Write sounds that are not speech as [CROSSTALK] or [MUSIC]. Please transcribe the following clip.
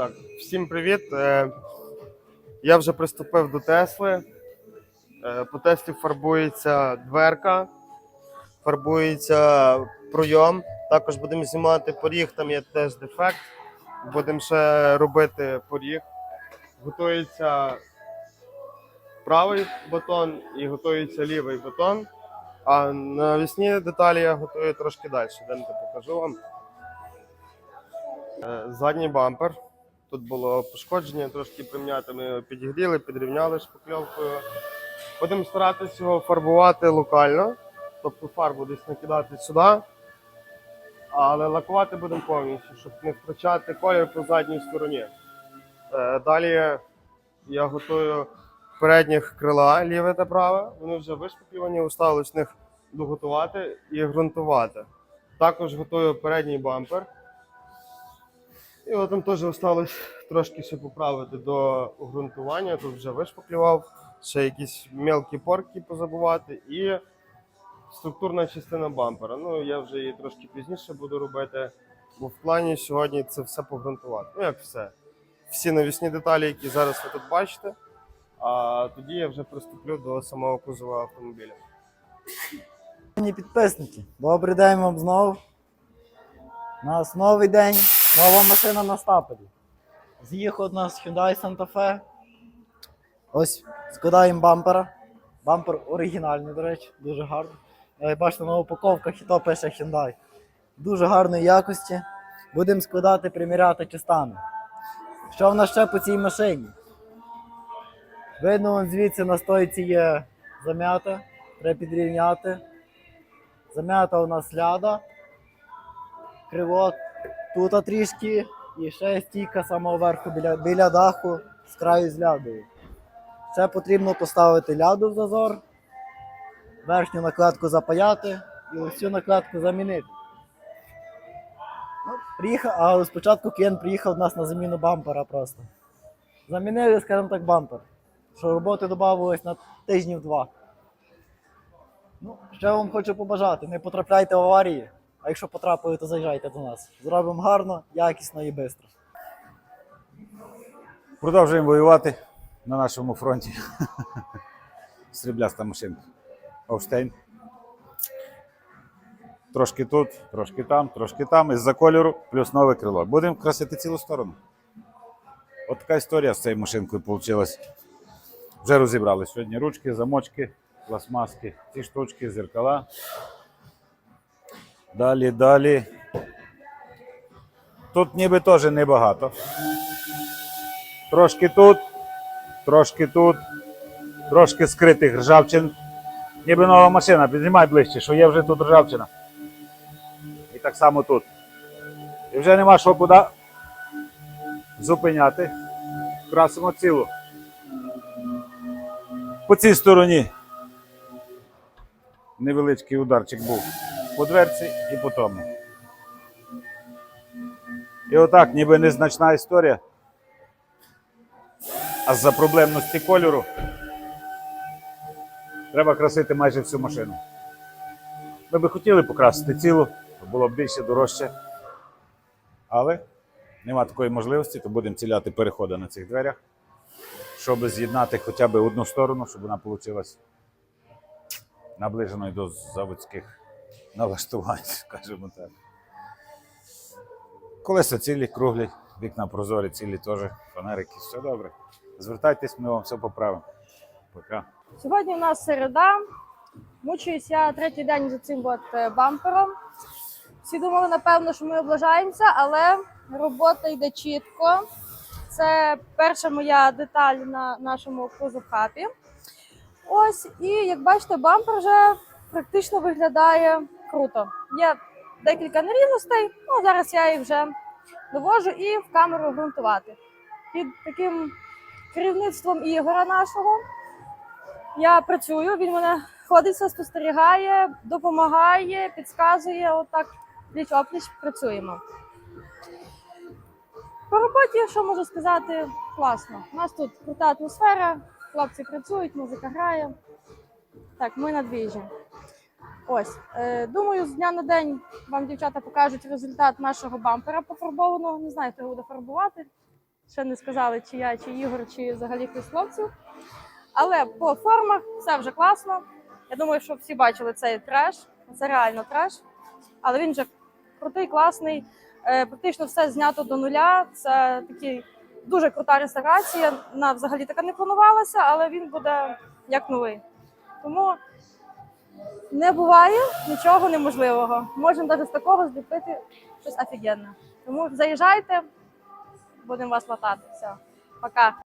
Так, всім привіт. Е, Я вже приступив до Тесли. Е, По тесті фарбується дверка, фарбується пройом. Також будемо знімати поріг, там є теж дефект. Будемо ще робити поріг. Готується правий бетон і готується лівий бетон. А навісні деталі я готую трошки далі. Демте покажу вам. Е, Задній бампер. Тут було пошкодження, трошки прим'яти. Ми його підігріли, підрівняли шпакльовкою. Будемо старатися його фарбувати локально, тобто фарбу десь накидати сюди, але лакувати будемо повністю, щоб не втрачати колір по задній стороні. Е, Далі я готую передніх крила ліве та праве. Вони вже вишпаклювані, осталось них доготувати і ґрунтувати. Також готую передній бампер. От там теж осталось трошки ще поправити до ґрунтування. Тут вже вишпаклював, ще якісь мелкі порки позабувати і структурна частина бампера. Ну я вже її трошки пізніше буду робити, бо в плані сьогодні це все погрунтувати. Ну як все. Всі навісні деталі, які зараз ви тут бачите. А тоді я вже приступлю до самого кузова автомобіля. Підписники, добрий день вам знову. У нас новий день, нова машина на стапелі. З'їхав у нас Hyundai Santa Fe. Ось складаємо бампера. Бампер оригінальний, до речі, дуже гарний. Е, Бачите, на упаковках і то пише Hyundai. Дуже гарної якості. Будемо складати, приміряти частами. Що в нас ще по цій машині? Видно, вон звідси на стойці є зам'ята, треба підрівняти. Зам'ята у нас ляда. Криво тут трішки. І ще стійка самого верху біля, біля даху з краю з лядою. Ще потрібно поставити ляду в зазор, верхню накладку запаяти і ось цю накладку замінити. Ну, приїхав, а спочатку клієнт приїхав до нас на заміну бампера просто. Замінили, скажімо так, бампер. Що роботи додавалось на тижнів два. Ну, ще вам хочу побажати, не потрапляйте в аварії, а якщо потрапили, то заїжджайте до нас. Зробимо гарно, якісно і швидко. Продовжуємо воювати на нашому фронті. [LAUGHS] Срібляста машинка. Овштейн. Трошки тут, трошки там, трошки там. Із-за кольору, плюс нове крило. Будемо красити цілу сторону. От така історія з цією машинкою вийшла. Вже розібрали сьогодні ручки, замочки, пластмаски, ці штучки, зеркала. Далі, далі. Тут ніби теж небагато. Трошки тут, трошки тут, трошки скритих ржавчин. Ніби нова машина, піднімай ближче, що є вже тут ржавчина. І так само тут. І вже нема що куди зупиняти. Красимо цілу. По цій стороні невеличкий ударчик був по дверці і по тому. І отак, ніби незначна історія. А з-за проблемності кольору треба красити майже всю машину. Ми би хотіли покрасити цілу, було б більше дорожче. Але нема такої можливості, то будемо ціляти переходи на цих дверях, щоб з'єднати хоча б одну сторону, щоб вона вийшла наближеною до заводських налаштувань, [LAUGHS] скажімо так. Колеса цілі, круглі, вікна прозорі, цілі теж, фонарики, все добре. Звертайтесь, ми вам все поправимо. Пока. Сьогодні у нас середа. Мучуюсь я третій день за цим от е, бампером. Всі думали, напевно, що ми облажаємося, але робота йде чітко. Це перша моя деталь на нашому кузов-хапі. Ось, і як бачите, бампер вже практично виглядає круто. Є декілька нерівностей, ну зараз я їх вже довожу і в камеру ґрунтувати. Під таким керівництвом Ігора нашого я працюю, він мене ходить, спостерігає, допомагає, підказує. Отак пліч опліч працюємо. По роботі, що можу сказати, класно. У нас тут крута атмосфера, хлопці працюють, музика грає. Так, ми на двіжі. Ось, е, думаю, з дня на день вам дівчата покажуть результат нашого бампера пофарбованого. Не знаю, хто його буде фарбувати. ще не сказали, чи я, чи Ігор, чи взагалі хтось хлопців. Але по формах все вже класно. Я думаю, що всі бачили цей треш. Це реально треш. Але він вже крутий, класний. Е, Практично все знято до нуля. Це такий дуже крута реставрація. Вона взагалі така не планувалася, але він буде як новий. Тому не буває нічого неможливого. Можемо навіть з такого зліпити щось офігенне. Тому заїжджайте, будемо вас латати. Все, пока.